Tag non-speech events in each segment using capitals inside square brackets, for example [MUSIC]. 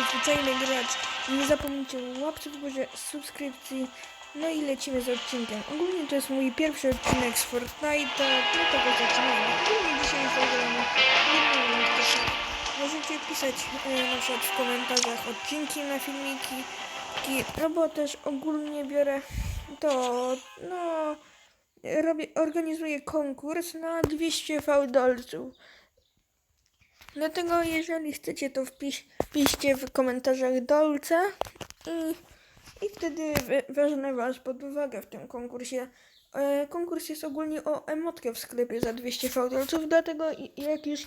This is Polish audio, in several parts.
zwyczajny gracz. Nie zapomnijcie o łapce w górze, subskrypcji. No i lecimy z odcinkiem. Ogólnie to jest mój pierwszy odcinek z Fortnite'a. No to go zaczynamy. Ogólnie dzisiaj zagramy. Możecie pisać e, na przykład w komentarzach odcinki na filmiki. Ki- No bo też ogólnie biorę to, no, robię, organizuję konkurs na 200 fałdolców. Dlatego jeżeli chcecie to wpisz, wpiszcie w komentarzach dolce i, i wtedy we- wezmę was pod uwagę w tym konkursie. E, konkurs jest ogólnie o emotkę w sklepie za 200 fałdolców, dlatego jak już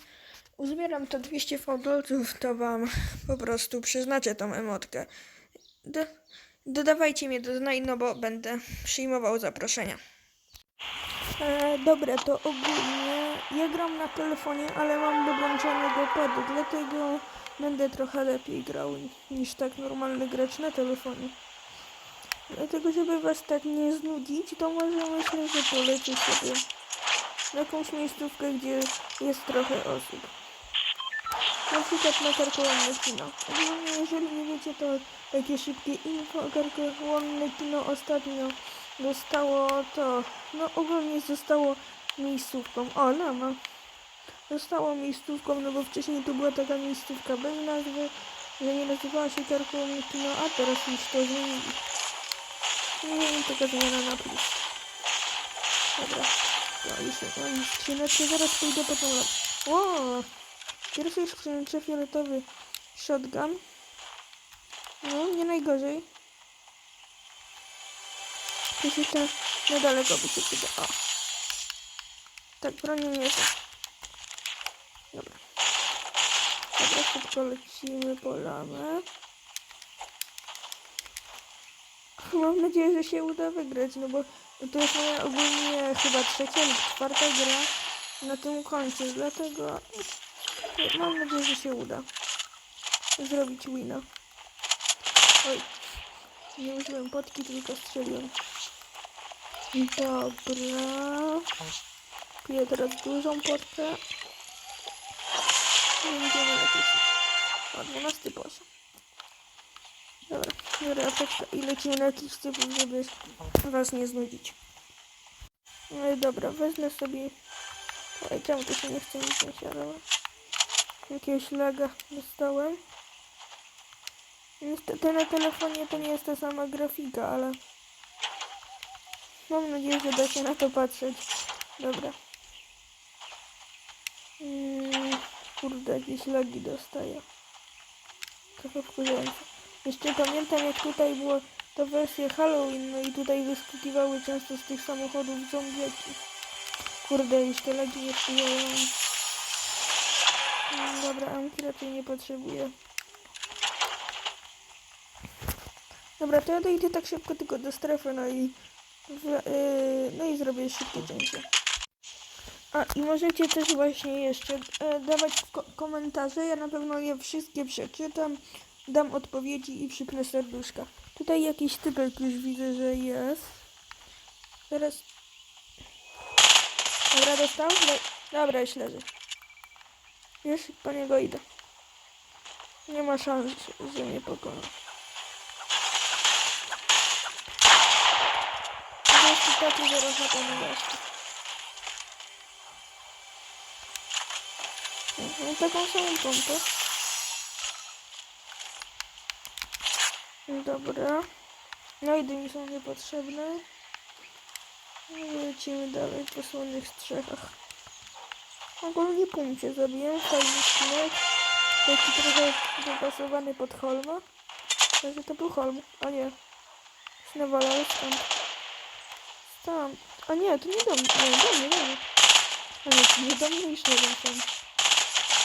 uzbieram to 200 fałdolców, to wam po prostu przeznaczę tą emotkę. Do, dodawajcie mnie do znań, no bo będę przyjmował zaproszenia. E, dobra, to ogólnie ja gram na telefonie, ale mam podłączonego pada, dlatego będę trochę lepiej grał niż tak normalny gracz na telefonie. Dlatego, żeby was tak nie znudzić, to może myślę, że polecę sobie jakąś miejscówkę, gdzie jest trochę osób. Na przykład na karkołomne kino. Jeżeli nie wiecie, to takie szybkie info, karkołomne kino ostatnio zostało to, no ogólnie zostało miejscówką. O, lama. Zostało miejscówką, no bo wcześniej to była taka miejscówka bez nazwy, że nie nazywała się karkołomne kino, a teraz już to zmienili. Nie, taka zmiana na plus. Dobra. No już mam skrzyneczkę, zaraz pójdę po tą lampę. Ło! Pierwszy skrzyneczce fioletowy shotgun. No, nie najgorzej. Coś jeszcze niedaleko by się przyda. O. Tak, broni nie jest. Dobra. Dobra, szybko lecimy po lamę. Mam nadzieję, że się uda wygrać, no bo to jest moja ogólnie chyba trzecia lub czwarta gra na tym koncie, dlatego mam nadzieję, że się uda zrobić wina. Oj, nie użyłem potki, tylko strzeliłem. Dobra. Kupię teraz dużą potkę. Będziemy lecieć. O, 12 poziom. Dobra, biorę apteczkę i lecimy na jakiś typów, żeby was nie znudzić. No i dobra, wezmę sobie... Oj, czemu to się nie chce nic nie siadło? Jakiegoś laga dostałem. Niestety na telefonie to nie jest ta sama grafika, ale... Mam nadzieję, że da się na to patrzeć. Dobra. Mm, kurde, jakieś lagi dostaję. Trochę wkurzające. Jeszcze pamiętam jak tutaj było to wersja Halloween, no i tutaj wyskakiwały często z tych samochodów zombiaki. Kurde, już te lagi nie wpływają. Mm, Dobra, Anki raczej nie potrzebuję. Dobra, to ja dojdę tak szybko tylko do strefy, no i w, yy, no i zrobię szybkie cięcie. A i możecie też właśnie jeszcze e, dawać ko komentarze. Ja na pewno je wszystkie przeczytam, dam odpowiedzi i przypnę serduszka. Tutaj jakiś typek już widzę, że jest. Teraz. Dobra, dostał? Le Dobra, już leży. Już po niego idę. Nie ma szans, że mnie pokona. Zaraz na ten Mam taką samą pompę. Dobra. No i dymi są niepotrzebne. No i lecimy dalej po słonnych strzechach. Ogólnie punkcie zrobiłem. Fajny skinek. Taki trochę dopasowany pod holma. Może to był holm. A nie. Snowala stąd. Stąd. A nie, to nie do. Nie, do mnie, do mnie. A nie, to nie do mnie już nie wiem.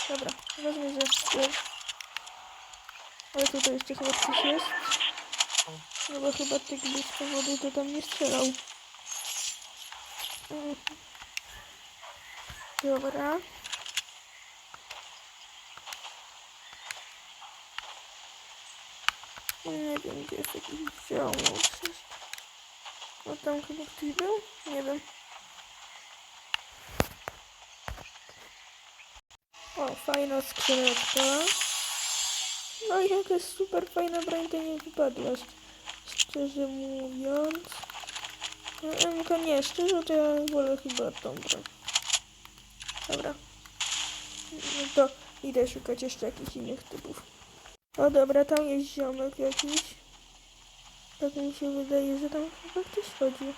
Dobra, wezmę ze Ale tutaj jeszcze chyba ktoś jest. No bo chyba tych blisko wody to tam nie strzelał. Dobra. Nie wiem, gdzie jest jakiś ziomuś. No tam chyba ktoś był? Nie wiem. O, fajna skrzyneczka. No i jakaś super fajna broń to nie wypadła. sz- Szczerze mówiąc. No, MK nie, szczerze to ja wolę chyba tą broń. Dobra. No to idę szukać jeszcze jakichś innych typów. O dobra, tam jest ziomek jakiś. Tak mi się wydaje, że tam chyba ktoś chodzi.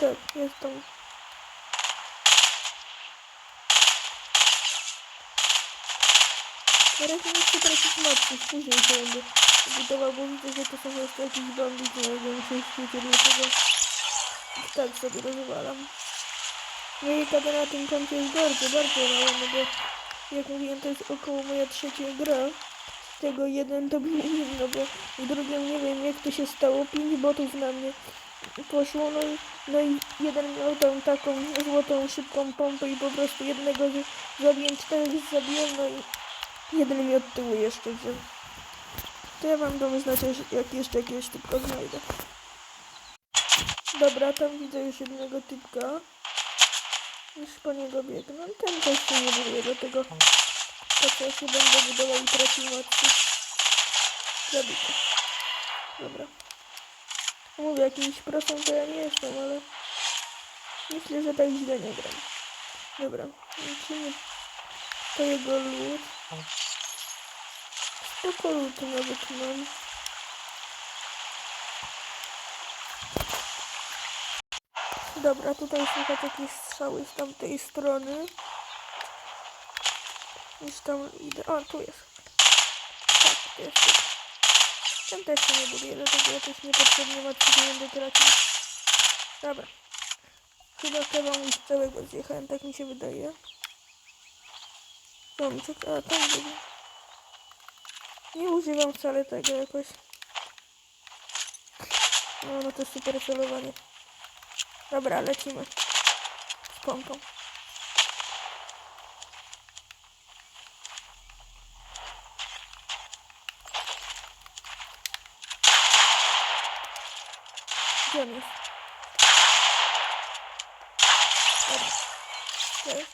Tak, jest tam. Na razie nie chcę tracić mocy, później się będę budował, bo widzę, że to są jeszcze jakieś bomby, które będą się świecić, dlatego ich tak sobie rozwalam. Moje KD na tym koncie jest bardzo, bardzo mało, no bo jak mówiłem, to jest około moja trzecia gra. Z tego jeden to był win, no bo w drugim nie wiem jak to się stało, pięć botów na mnie poszło, no i, no i jeden miał tą taką złotą, szybką pompę i po prostu jednego zabiłem, czterech zabiłem, no i jeden mi od tyłu jeszcze wziął. To ja wam dam znać, jak jeszcze jakiegoś typka znajdę. Dobra, tam widzę już jednego typka. Już po niego biegnę. Ten też się nie buduje, dlatego po co się będę budował i tracił mocy. Zabity. Dobra. Mówię, jakimś prosem to ja nie jestem, ale myślę, że tak źle nie gram. Dobra, lecimy po jego lód. Spoko lód nawet mam. Dobra, tutaj słychać jakieś strzały z tamtej strony. Już tam idę. O, tu jest. Tak, tu jest. Ten też się nie buduje, dlatego ja też niepotrzebnie mocy nie będę tracił. Dobra. Chyba chyba z całego zjechałem, tak mi się wydaje. Domczek, a tam będzie. Nie używam wcale tego jakoś. No, no to super celowanie. Dobra, lecimy. Z pompą. Gdzie on jest? Dobra. Jest.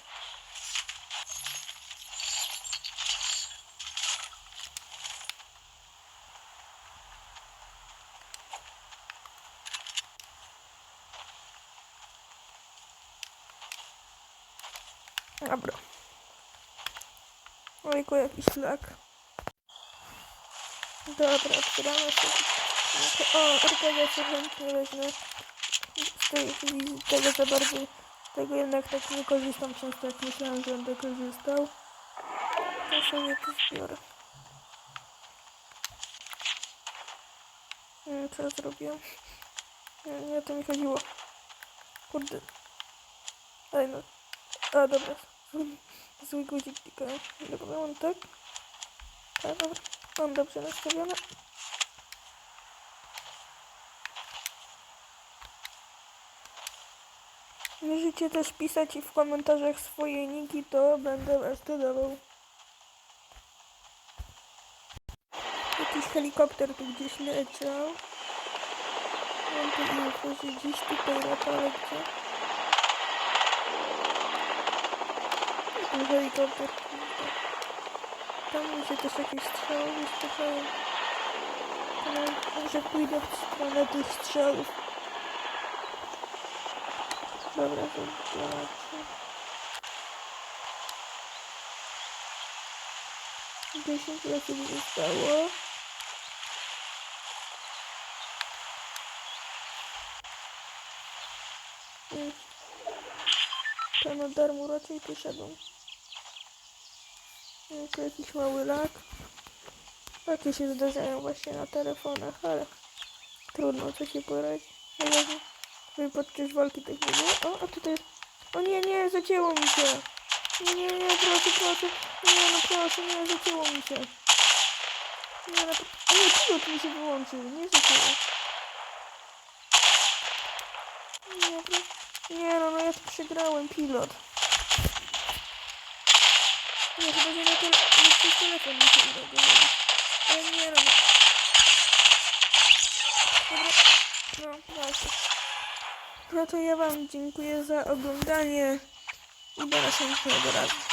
Dobra. Ojku, jakiś lag. Dobra, otwieramy sobie. O, RPG się chętnie wezmę. Z tej, z tego za bardzo, tego jednak tak nie korzystam często, jak myślałem, że będę korzystał. To sobie to zbiorę. Nie wiem, co ja zrobiłem. Nie, nie o to mi chodziło. Kurde. Ej no. A, dobra. [LAUGHS] Zły guzik klikałem. Dobra, mam tak. Tak, dobra. Mam dobrze nastawione. Możecie też pisać w komentarzach swoje niki, to będę was dodawał. Jakiś helikopter tu gdzieś leciał. Mam tu gdzieś tutaj lata, ale gdzie? Ten helikopter. kurde. Tam się też jakieś strzały. To może pójdę w stronę tych strzałów. Dobra, zobaczę. Dziesięć lat mi zostało. To na darmo raczej tu. Mm, Tu jakiś mały lag. Takie się zdarzają właśnie na telefonach, ale trudno, co się poradzić. Ale podczas walki tak nie było. O, a tutaj jest... O nie, nie, zacięło mi się. Nie, nie, proszę, proszę. Nie, no proszę, nie, zacięło mi się. Nie, no, o nie, pilot mi się wyłączył, nie zacięło. Nie, proszę. Nie, no, no ja przegrałem pilot. Nie, chyba, na nie przez telefon mi się uda. Ale nie, no. Dobra. No, właśnie. No to ja wam dziękuję za oglądanie i do następnego razu.